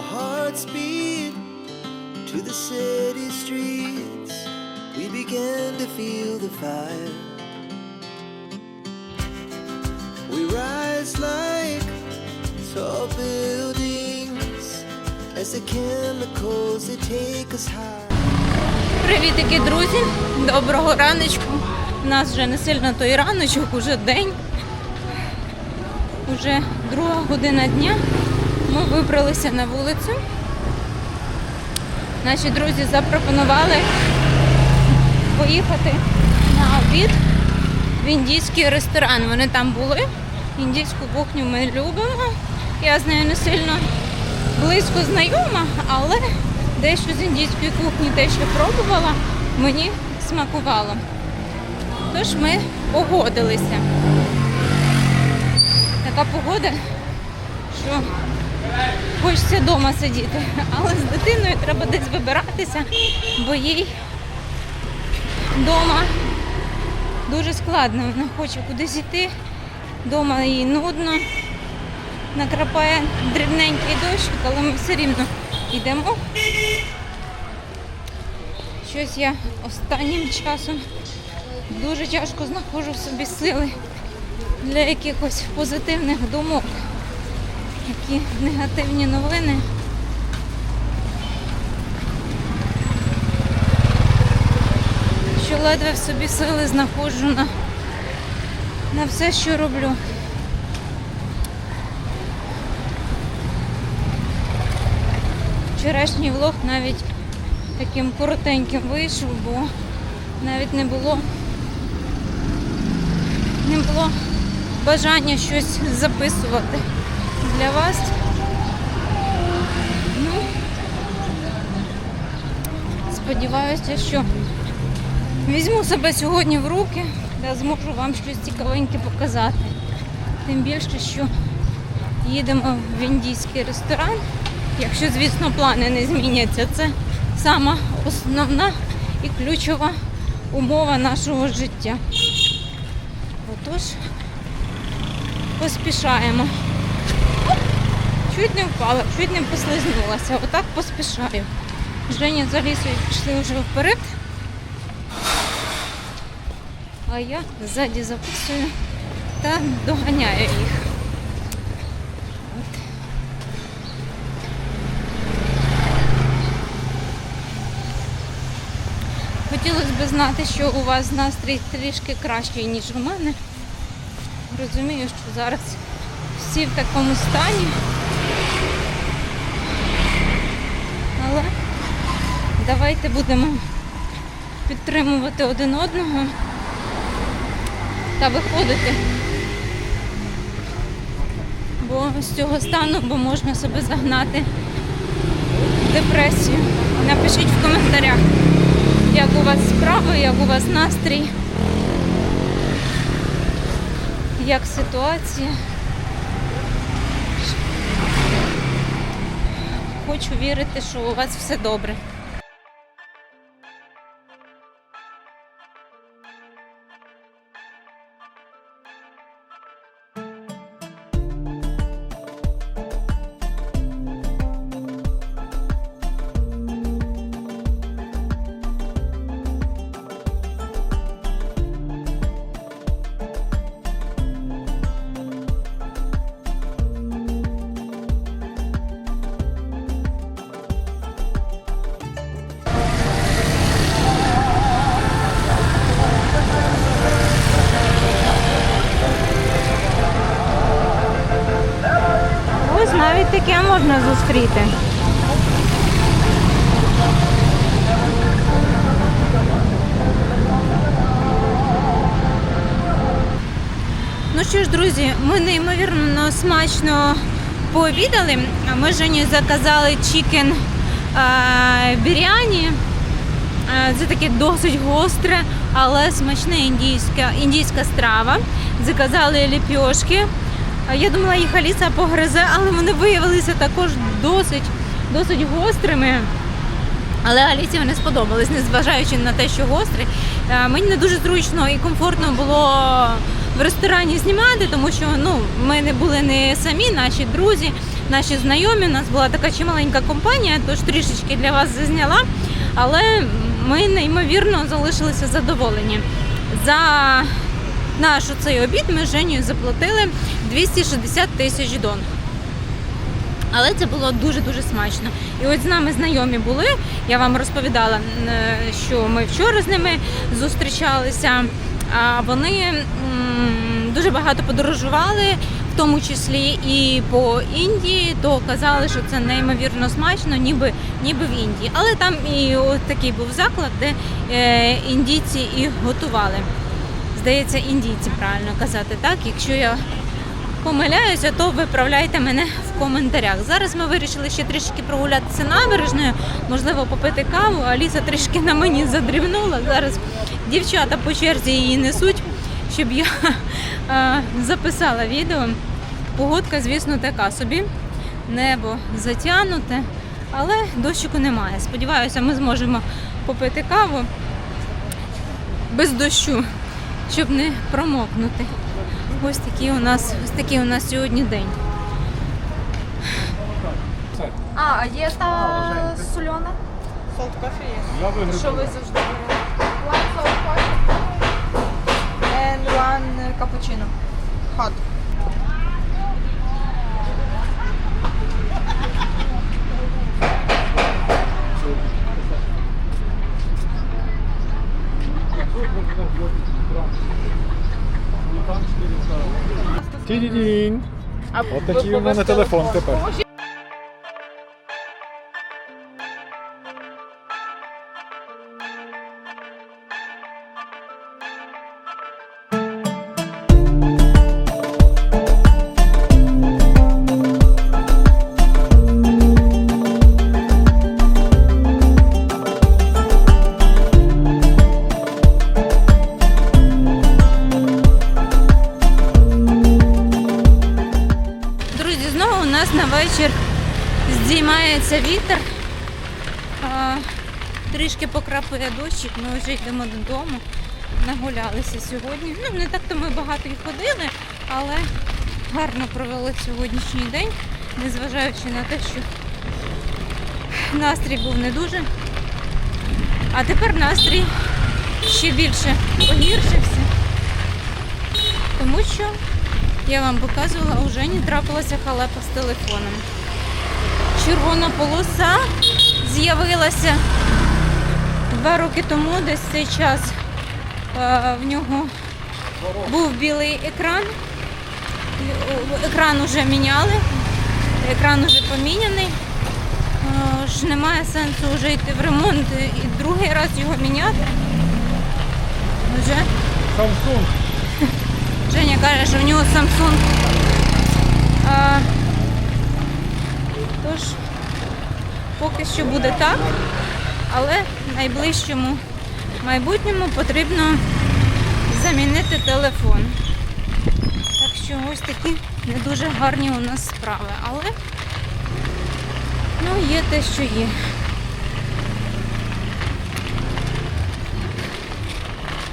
our hearts beat to the city streets. We began to feel the fire. We rise like tall buildings as the chemicals they take us high. Привітики, друзі! Доброго раночку. У нас вже не сильно той раночок, уже день. Уже друга година дня. Ми вибралися на вулицю. Наші друзі запропонували поїхати на обід в індійський ресторан. Вони там були. Індійську кухню ми любимо. Я з нею не сильно близько знайома, але дещо з індійської кухні, те, що пробувала, мені смакувало. Тож ми погодилися. Така погода, що хочеться вдома сидіти, але з дитиною треба десь вибиратися, бо їй вдома дуже складно. Вона хоче кудись йти, вдома їй нудно накрапає дрібненький дощ, але ми все рівно йдемо. Щось я останнім часом дуже тяжко знаходжу в собі сили для якихось позитивних думок. Які негативні новини. Що ледве в собі сили знаходжу на, на все, що роблю. Вчорашній влог навіть таким коротеньким вийшов, бо навіть не було не було бажання щось записувати для вас. Ну, сподіваюся, що візьму себе сьогодні в руки та зможу вам щось цікавеньке показати. Тим більше, що їдемо в індійський ресторан. Якщо, звісно, плани не зміняться, це сама основна і ключова умова нашого життя. Отож, поспішаємо. Чуть не впала, чуть не послизнулася. Отак поспішаю. Женя з Алісою пішли вже вперед. А я ззаді записую та доганяю їх. От. Хотілося б знати, що у вас настрій трішки кращий, ніж у мене. Розумію, що зараз всі в такому стані. Але давайте будемо підтримувати один одного та виходити. Бо з цього стану бо можна себе загнати в депресію. Напишіть в коментарях як у вас справи, як у вас настрій, як ситуація. Хочу вірити, що у вас все добре. Навіть таке можна зустріти. Ну що ж, друзі, ми неймовірно смачно пообідали. Ми з Женю заказали чікен біряні. Це таке досить гостре, але смачна індійська, індійська страва. Заказали ліпьошки. Я думала, їх Аліса погризе, але вони виявилися також досить, досить гострими. Але Алісі вони сподобались, незважаючи на те, що гострий. Е, Мені не дуже зручно і комфортно було в ресторані знімати, тому що ну, ми не були не самі, наші друзі. наші знайомі. У нас була така чималенька компанія, тож трішечки для вас зазняла. Але ми неймовірно залишилися задоволені. За наш цей обід ми з Женєю заплатили 260 тисяч дон. Але це було дуже-дуже смачно. І от з нами знайомі були. Я вам розповідала, е, що ми вчора з ними зустрічалися. А вони дуже багато подорожували, в тому числі і по Індії, то казали, що це неймовірно смачно, ніби, ніби в Індії. Але там і от такий був заклад, де е, індійці і готували. Здається, індійці правильно казати, так? Якщо я помиляюся, то виправляйте мене в коментарях. Зараз ми вирішили ще трішки прогулятися набережною, можливо, попити каву. Аліса трішки на мені задрібнула. Зараз дівчата по черзі її несуть, щоб я записала відео. Погодка, звісно, така собі. Небо затягнуте, але дощику немає. Сподіваюся, ми зможемо попити каву без дощу, щоб не промокнути. Ось такий у нас, ось такий у нас сьогодні день. А, а є та сольона? Солд кофе є. Що ви завжди берете? One salt coffee and one cappuccino. Hot. Ті-ді-дінь. От такий у мене телефон тепер. Здіймається вітер. Трішки покрапує дощик, ми вже йдемо додому. Нагулялися сьогодні. Ну, не так то ми багато і ходили, але гарно провели сьогоднішній день, незважаючи на те, що настрій був не дуже. А тепер настрій ще більше погіршився. Тому що я вам показувала, у Жені трапилася халепа з телефоном. Червона полоса з'явилася два роки тому, десь цей час е, в нього був білий екран. Екран вже міняли, екран вже поміняний. Е, ж Немає сенсу вже йти в ремонт і другий раз його міняти. Вже Samsung. Женя каже, що в нього Samsung. Тож, поки що буде так, але в найближчому майбутньому потрібно замінити телефон. Так що ось такі не дуже гарні у нас справи. Але ну, є те, що є.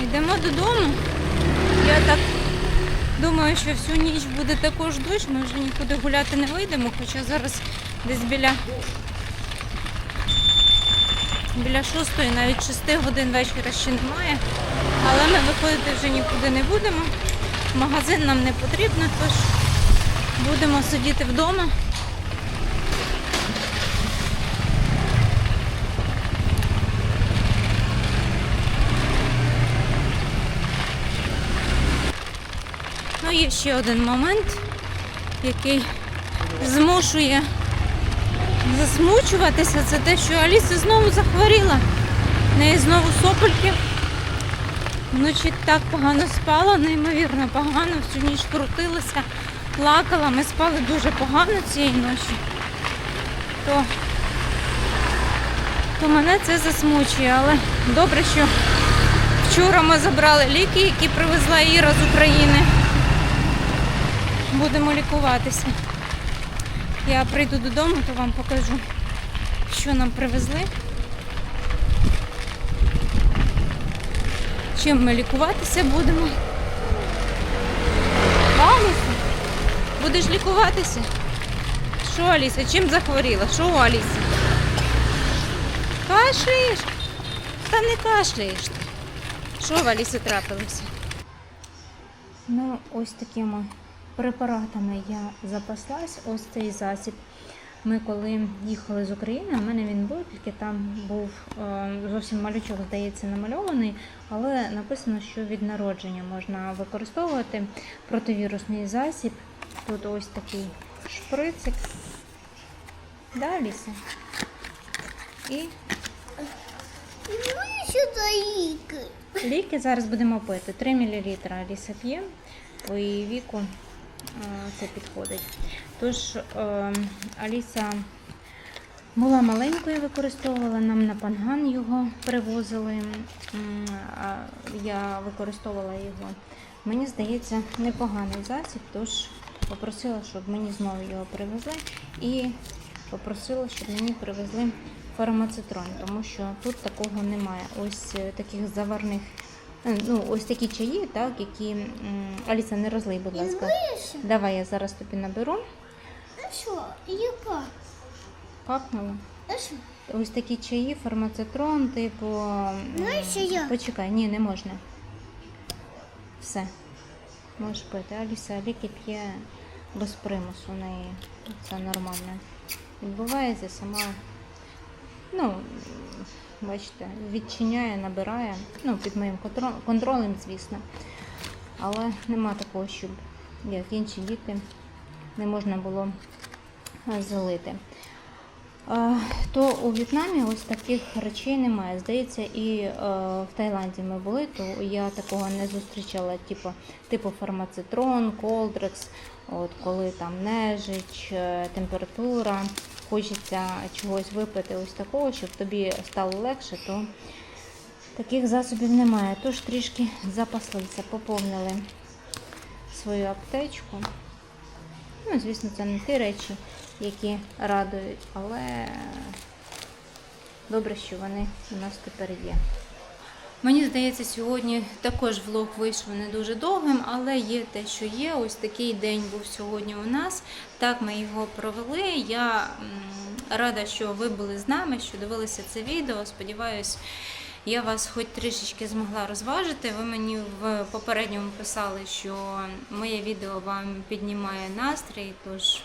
Йдемо додому. Я так думаю, що всю ніч буде також дощ, ми вже нікуди гуляти не вийдемо, хоча зараз десь біля, біля шостої, навіть шести годин вечора ще немає. Але ми виходити вже нікуди не будемо. Магазин нам не потрібно, тож будемо сидіти вдома. Ну, є ще один момент, який змушує засмучуватися. Це те, що Аліса знову захворіла. В неї знову сопельки. Вночі так погано спала, неймовірно погано, всю ніч крутилася, плакала. Ми спали дуже погано цієї ночі. То, то мене це засмучує, але добре, що вчора ми забрали ліки, які привезла Іра з України будемо лікуватися. Я прийду додому, то вам покажу, що нам привезли. Чим ми лікуватися будемо. Бабуся, будеш лікуватися? Що, Аліса, чим захворіла? Що у Аліси? Кашляєш? Та не кашляєш ти. Що в Алісі трапилося? Ну, ось такими препаратами я запаслась. Ось цей засіб. Ми коли їхали з України, у мене він був, тільки там був е, зовсім малючок, здається, намальований, але написано, що від народження можна використовувати противірусний засіб. Тут ось такий шприцик. Да, Ліса? І Ну. Ліки зараз будемо пити. 3 мл Аліса п'є, по її віку це підходить. Тож е, Аліса була маленькою, використовувала, нам на панган його привозили. Я використовувала його. Мені здається, непоганий засіб, тож попросила, щоб мені знову його привезли. І попросила, щоб мені привезли фармацитрон, тому що тут такого немає. Ось е, таких заварних. Е, Ну, ось такі чаї, так, які. Аліса, не розлий, будь ласка. Давай я зараз тобі наберу. А що? Яка? Капнула. А що? Ось такі чаї, фармацитрон, типу. Знаєш, що я? Почекай, ні, не можна. Все. Можеш пити. Аліса ліки п'є без примусу. У неї це нормально. Відбувається сама. Ну, бачите, відчиняє, набирає. Ну, під моїм контролем, звісно. Але нема такого, щоб як інші діти не можна було е, залити. Е, То у В'єтнамі ось таких речей немає. Здається, і е, в Таїланді ми були, то я такого не зустрічала, типу, типу фармацитрон, колдрекс, от коли там нежич, температура, хочеться чогось випити ось такого, щоб тобі стало легше, то таких засобів немає. Тож трішки запаслися, поповнили свою аптечку. Ну, звісно, це не ті речі, які радують, але добре, що вони у нас тепер є. Мені здається, сьогодні також влог вийшов не дуже довгим, але є те, що є. Ось такий день був сьогодні у нас. Так ми його провели. Я рада, що ви були з нами, що дивилися це відео. Сподіваюсь, я вас хоч трішечки змогла розважити. Ви мені в попередньому писали, що моє відео вам піднімає настрій, тож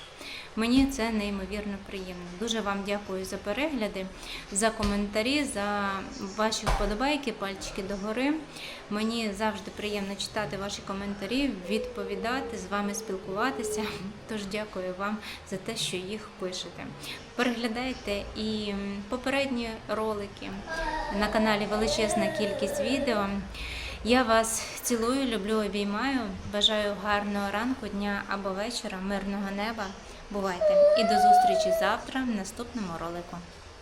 мені це неймовірно приємно. Дуже вам дякую за перегляди, за коментарі, за ваші вподобайки, пальчики догори. Мені завжди приємно читати ваші коментарі, відповідати, з вами спілкуватися. Тож дякую вам за те, що їх пишете. Переглядайте і попередні ролики на каналі величезна кількість відео. Я вас цілую, люблю, обіймаю. Бажаю гарного ранку, дня або вечора, мирного неба. Бувайте! І до зустрічі завтра в наступному ролику.